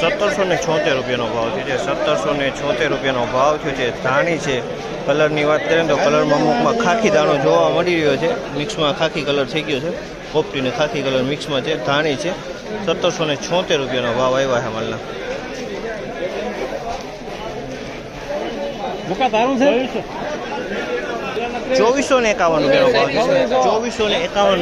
સત્તરસો ને છોતેર રૂપિયાનો ભાવ થયો છે. સત્તરસો ને છોતેર રૂપિયાનો ભાવ થયો છે. ધાણી છે. કલરની વાત કરીએ તો કલરમાં અમુકમાં ખાખી દાણો જોવા મળી રહ્યો છે. મિક્સમાં ખાખી કલર થઈ ગયો છે. પોપટીને ખાખી કલર મિક્સમાં છે. ધાણી છે. સત્તરસો ને છોતેર રૂપિયાનો ભાવ આવ્યા છે માલના. મુકા તારું છે. ચોવીસો ને એકાવન રૂપિયાનો ભાવ છે. ચોવીસો ને એકાવન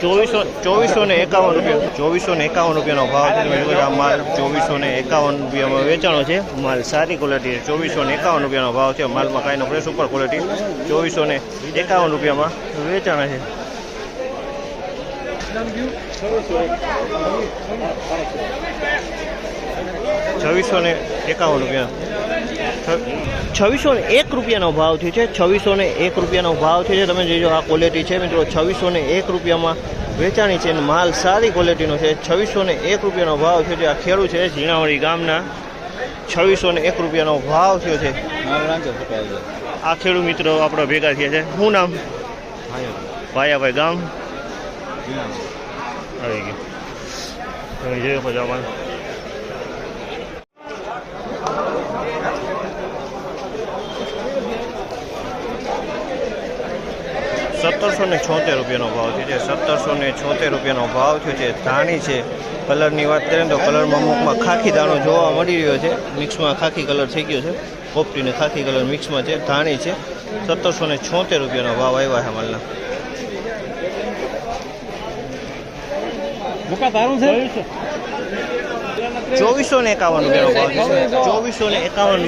ચોવીસો ચોવીસો ને એકાવન રૂપિયા ચોવીસો ને એકાવન રૂપિયાનો ભાવ છે. આ માલ ચોવીસો ને એકાવન રૂપિયામાં વેચાણો છે. માલ સારી ક્વોલિટી ચોવીસો ને એકાવન રૂપિયાનો ભાવ છે. માલમાં કાંઈ નો સુપર ક્વોલિટી ચોવીસો ને એકાવન રૂપિયામાં વેચાણ છે. છવ્વીસો ને એકાવન રૂપિયા. છવ્વીસો ને એક રૂપિયાનો ભાવ થયો છે. છવ્વીસો ને એક રૂપિયાનો ભાવ થયો છે. તમે જોઈજો આ ક્વોલિટી છે મિત્રો. છવ્વીસો ને એક રૂપિયામાં વેચાણી છે અને માલ સારી ક્વોલિટીનો છે. છવ્વીસો ને એક રૂપિયાનો ભાવ થયો છે. આ ખેડૂત છે ઝીણાવળી ગામના. છવ્વીસો ને એક રૂપિયાનો ભાવ થયો છે. આ ખેડૂત મિત્રો આપણા ભેગા થયા છે. શું નામ? ભાયાભાઈ. ગામ. આવી ગયું. તમે જોયો પછી સત્તરસો ને છોતેર રૂપિયાનો ભાવ થયો છે. સત્તરસો ને છોતેર રૂપિયાનો ભાવ થયો છે. ધાણી છે. કલરની વાત કરીએ ને તો કલરમાં અમુકમાં ખાખી દાણો જોવા મળી રહ્યો છે. મિક્સમાં ખાખી કલર થઈ ગયો છે. પોપટી ને ખાખી કલર મિક્સમાં છે. ધાણી છે. સત્તરસો ને છોતેર રૂપિયાનો ભાવ આવ્યા છે માલના. મુકા તારું છે. ચોવીસો ને એકાવન રૂપિયાનો ભાવ ચોવીસો ને એકાવન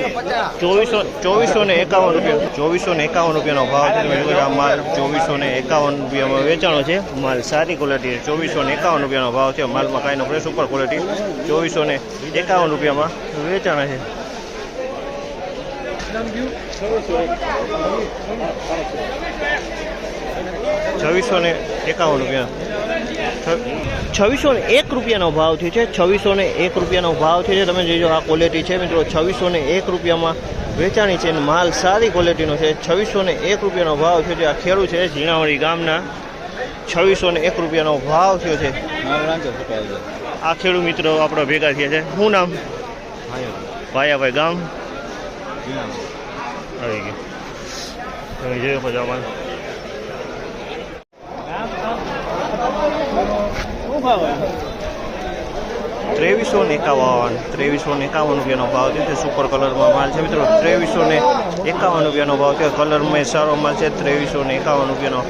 ચોવીસો ચોવીસો ને એકાવન રૂપિયા. ચોવીસો ને એકાવન રૂપિયાનો ભાવ છે. આ માલ ચોવીસો ને એકાવન રૂપિયામાં વેચાણો છે. માલ સારી ક્વોલિટી ચોવીસો ને એકાવન રૂપિયાનો ભાવ છે. માલમાં કાંઈ નો સુપર ક્વોલિટી ચોવીસો ને એકાવન રૂપિયામાં વેચાણા છે. છવ્વીસો ને એકાવન રૂપિયા. છવ્વીસો ને એક રૂપિયાનો ભાવ થયો છે. છવ્વીસો ને એક રૂપિયાનો ભાવ થયો છે. તમે જોઈજો આ ક્વોલિટી છે મિત્રો. છવ્વીસો ને એક રૂપિયામાં વેચાણી છે અને માલ સારી ક્વોલિટીનો છે. છવ્વીસો ને એક રૂપિયાનો ભાવ થયો છે. આ ખેડૂત છે ઝીણાવળી ગામના. છવ્વીસો ને એક રૂપિયાનો ભાવ થયો છે. આ ખેડૂત મિત્રો આપણા ભેગા થયા છે. શું નામ? ભાયાભાઈ ગામ. આવી ગયું. તમે જોયો પછી આમાં શું ભાવ ત્રેવીસો ને એકાવન, ત્રેવીસો ને એકાવન રૂપિયાનો ભાવ છે તે સુપર કલરમાં માલ છે. મિત્રો, ત્રેવીસો ને એકાવન રૂપિયાનો ભાવ છે કલરમાં સારો માલ છે, ત્રેવીસો ને એકાવન રૂપિયાનો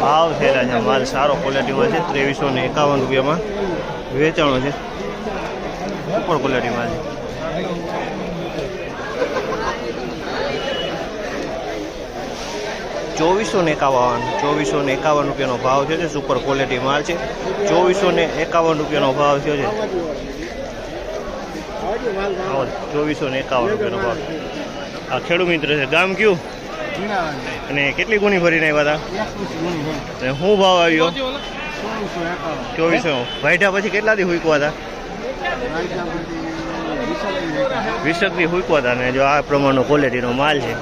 ભાવ થયેલા છે માલ સારો ક્વોલિટીમાં છે, ત્રેવીસો ને એકાવન રૂપિયામાં વેચાણો છે. સુપર ક્વોલિટી માલ છે. ચોવીસો ને એકાવન ચોવીસો ને એકાવન રૂપિયાનો ભાવ થયો છે સુપર ક્વોલિટી માલ છે. ચોવીસો ને એકાવન રૂપિયાનો ભાવ થયો છે. ચોવીસો ને એકાવન રૂપિયાનો ભાવ. આ ખેડૂત મિત્ર છે ગામ કયું? અને કેટલી ગુણી ભરીને આવ્યા હતા? શું ભાવ આવ્યો? ચોવીસો. વાઢા પછી કેટલા દી હુકવા હતા વીસક દી હુકવા હતા ને જો આ પ્રમાણનો ક્વોલિટીનો માલ છે.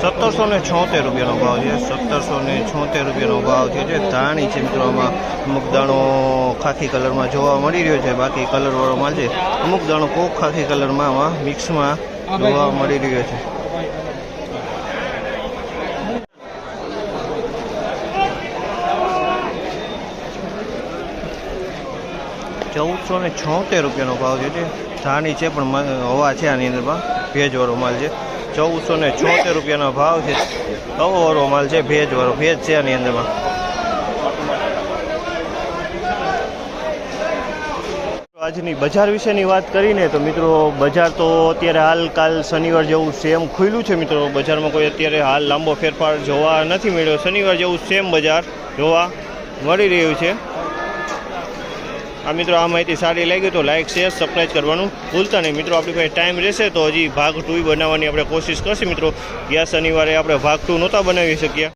સત્તરસો ને છોતેર રૂપિયાનો ભાવ છે, સત્તરસો ને છોતેર રૂપિયાનો ભાવ છે જે ધાણી છે મિત્રો, આમાં અમુક દાણો ખાખી કલરમાં જોવા મળી રહ્યો છે, બાકી કલરવાળો માલ છે, અમુક દાણો કોક ખાખી કલરમાં આમાં મિક્સમાં જોવા મળી રહ્યો છે. ચૌદસો ને છોતેર રૂપિયાનો ભાવ છે જે ધાણી છે, પણ હવા છે આની અંદરમાં ભેજવાળો માલ છે. ચૌદસો ને છોતેર રૂપિયાનો ભાવ છે. હવાવાળો માલ છે, ભેજવાળો, ભેજ છે આની અંદરમાં આજની બજાર વિશેની વાત કરીને તો મિત્રો, બજાર તો અત્યારે હાલ કાલ શનિવાર જેવું સેમ ખુલ્યું છે મિત્રો. બજારમાં કોઈ અત્યારે હાલ લાંબો ફેરફાર જોવા નથી મળ્યો. શનિવાર જેવું સેમ બજાર જોવા મળી રહ્યું છે. આ મિત્રો આ માહિતી સારી લાગી તો લાઇક શેર સબસ્ક્રાઈબ કરવાનું ભૂલતા નહીં. મિત્રો, આપણી પાસે ટાઈમ રહેશે તો હજી ભાગ ટુ બનાવવાની આપણે કોશિશ કરશે. મિત્રો, ગયા શનિવારે આપણે ભાગ ટુ નહોતા બનાવી શક્યા.